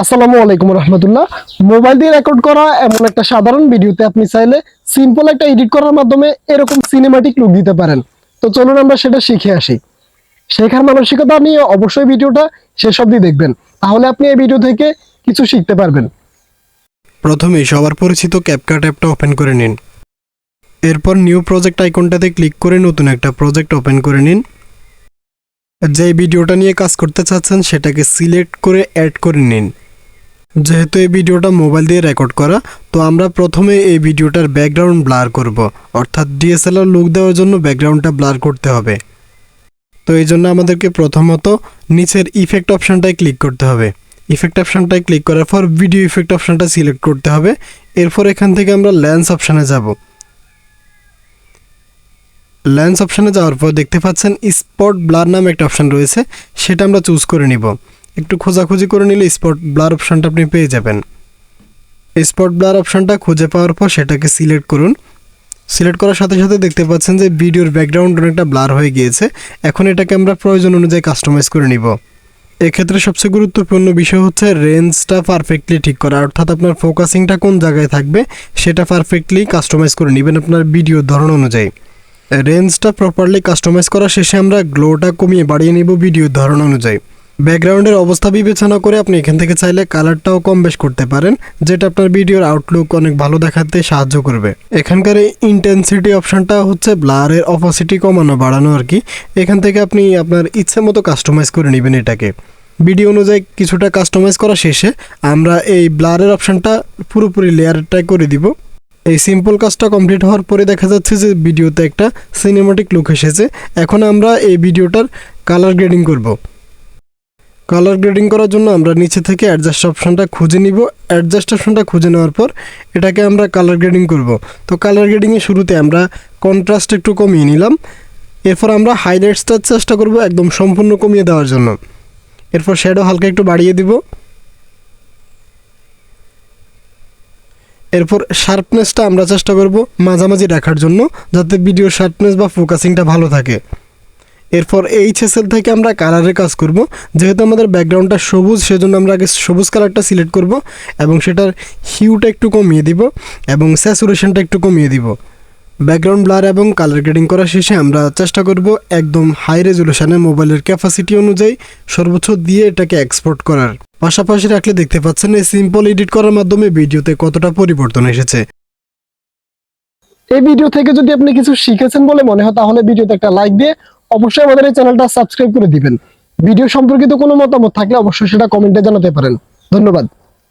আসসালামু আলাইকুম রহমতুল্লাহ। মোবাইল দিয়ে রেকর্ড করা এমন একটা সাধারণ ভিডিওতে আপনি চাইলে সিম্পল একটা এডিট করার মাধ্যমে এরকম সিনেমাটিক লুক দিতে পারেন। তো চলুন আমরা সেটা শিখে আসি। শেখার মানসিকতা নিয়ে অবশ্যই ভিডিওটা শেষ অবধি দেখবেন। তাহলে আপনি এই ভিডিও থেকে কিছু শিখতে পারবেন। প্রথমে সবার পরিচিত ক্যাপকাট অ্যাপটা ওপেন করে নিন। এরপর নিউ প্রজেক্ট আইকনটাতে ক্লিক করে নতুন একটা প্রজেক্ট ওপেন করে নিন। যে ভিডিওটা নিয়ে কাজ করতে চাচ্ছেন, সেটাকে সিলেক্ট করে অ্যাড করে নিন। যেহেতু এই ভিডিওটা মোবাইল দিয়ে রেকর্ড করা, তো আমরা প্রথমে এই ভিডিওটার ব্যাকগ্রাউন্ড ব্লার করব। অর্থাৎ ডিএসএলআর লুক দেওয়ার জন্য ব্যাকগ্রাউন্ডটা ব্লার করতে হবে। তো এই জন্য আমাদেরকে প্রথমত নিচের ইফেক্ট অপশানটায় ক্লিক করতে হবে। ইফেক্ট অপশানটায় ক্লিক করার পর ভিডিও ইফেক্ট অপশানটা সিলেক্ট করতে হবে। এরপর এখান থেকে আমরা ল্যান্স অপশানে যাব। ল্যান্স অপশানে যাওয়ার পর দেখতে পাচ্ছেন স্পট ব্লার নামে একটা অপশান রয়েছে, সেটা আমরা চুজ করে নিব। একটু খোঁজাখুঁজি করে নিলে স্পট ব্লার অপশানটা আপনি পেয়ে যাবেন। স্পট ব্লার অপশানটা খুঁজে পাওয়ার পর সেটাকে সিলেক্ট করুন। সিলেক্ট করার সাথে সাথে দেখতে পাচ্ছেন যে ভিডিওর ব্যাকগ্রাউন্ড অনেকটা ব্লার হয়ে গিয়েছে। এখন এটাকে আমরা প্রয়োজন অনুযায়ী কাস্টমাইজ করে নিব। এক্ষেত্রে সবচেয়ে গুরুত্বপূর্ণ বিষয় হচ্ছে রেঞ্জটা পারফেক্টলি ঠিক করা। অর্থাৎ আপনার ফোকাসিংটা কোন জায়গায় থাকবে, সেটা পারফেক্টলি কাস্টমাইজ করে নেবেন আপনার ভিডিওর ধরন অনুযায়ী। রেঞ্জটা প্রপারলি কাস্টমাইজ করা শেষে আমরা গ্লোটা কমিয়ে বাড়িয়ে নিব ভিডিওর ধরন অনুযায়ী। ব্যাকগ্রাউন্ডের অবস্থা বিবেচনা করে আপনি এখান থেকে চাইলে কালারটাও কম বেশ করতে পারেন, যেটা আপনার ভিডিওর আউটলুক অনেক ভালো দেখাতে সাহায্য করবে। এখানকার ইন্টেন্সিটি অপশনটা হচ্ছে ব্লারের অপাসিটি কমানো, বাড়ানো আর কি। এখান থেকে আপনি আপনার ইচ্ছে মতো কাস্টমাইজ করে নেবেন এটাকে। ভিডিও অনুযায়ী কিছুটা কাস্টমাইজ করা শেষে আমরা এই ব্লারের অপশনটা পুরোপুরি লেয়ারটাই করে দিব। এই সিম্পল কাজটা কমপ্লিট হওয়ার পরে দেখা যাচ্ছে যে ভিডিওতে একটা সিনেমাটিক লুক এসেছে। এখন আমরা এই ভিডিওটার কালার গ্রেডিং করব। কালার গ্রেডিং করার জন্য আমরা নিচে থেকে অ্যাডজাস্ট অপশনটা খুঁজে নিব। অ্যাডজাস্ট অপশনটা খুঁজে নেওয়ার পর এটাকে আমরা কালার গ্রেডিং করব। তো কালার গ্রেডিংয়ের শুরুতে আমরা কন্ট্রাস্ট একটু কমিয়ে নিলাম। এরপর আমরা হাইলাইটসটার চেষ্টা করব একদম সম্পূর্ণ কমিয়ে দেওয়ার জন্য। এরপর শ্যাডো হালকা একটু বাড়িয়ে দিব। এরপর শার্পনেসটা আমরা চেষ্টা করব মাঝামাঝি রাখার জন্য, যাতে ভিডিও শার্পনেস বা ফোকাসিংটা ভালো থাকে। এরপর এইচ এস এল থেকে আমরা কালারের কাজ করব। যেহেতু আমাদের ব্যাকগ্রাউন্ডটা সবুজ, সেজন্য আমরা আগে সবুজ কালারটা সিলেক্ট করব এবং সেটার হিউটা একটু কমিয়ে দিব এবং স্যাচুরেশনটা একটু কমিয়ে দিব। ব্যাকগ্রাউন্ড ব্লার এবং কালার গ্রেডিং করা শেষে আমরা চেষ্টা করব একদম হাই রেজলিউশনে মোবাইলের ক্যাপাসিটি অনুযায়ী সর্বোচ্চ দিয়ে এটাকে এক্সপোর্ট করার। পাশাপাশি রাখলে দেখতে পাচ্ছেন এই সিম্পল এডিট করার মাধ্যমে ভিডিওতে কতটা পরিবর্তন এসেছে। এই ভিডিও থেকে যদি আপনি কিছু শিখেছেন বলে মনে হয়, তাহলে ভিডিওতে একটা লাইক দিয়ে অবশ্যই আমাদের এই চ্যানেলটা সাবস্ক্রাইব করে দিবেন। ভিডিও সম্পর্কিত কোনো মতামত থাকলে অবশ্যই সেটা কমেন্টে জানাতে পারেন। ধন্যবাদ।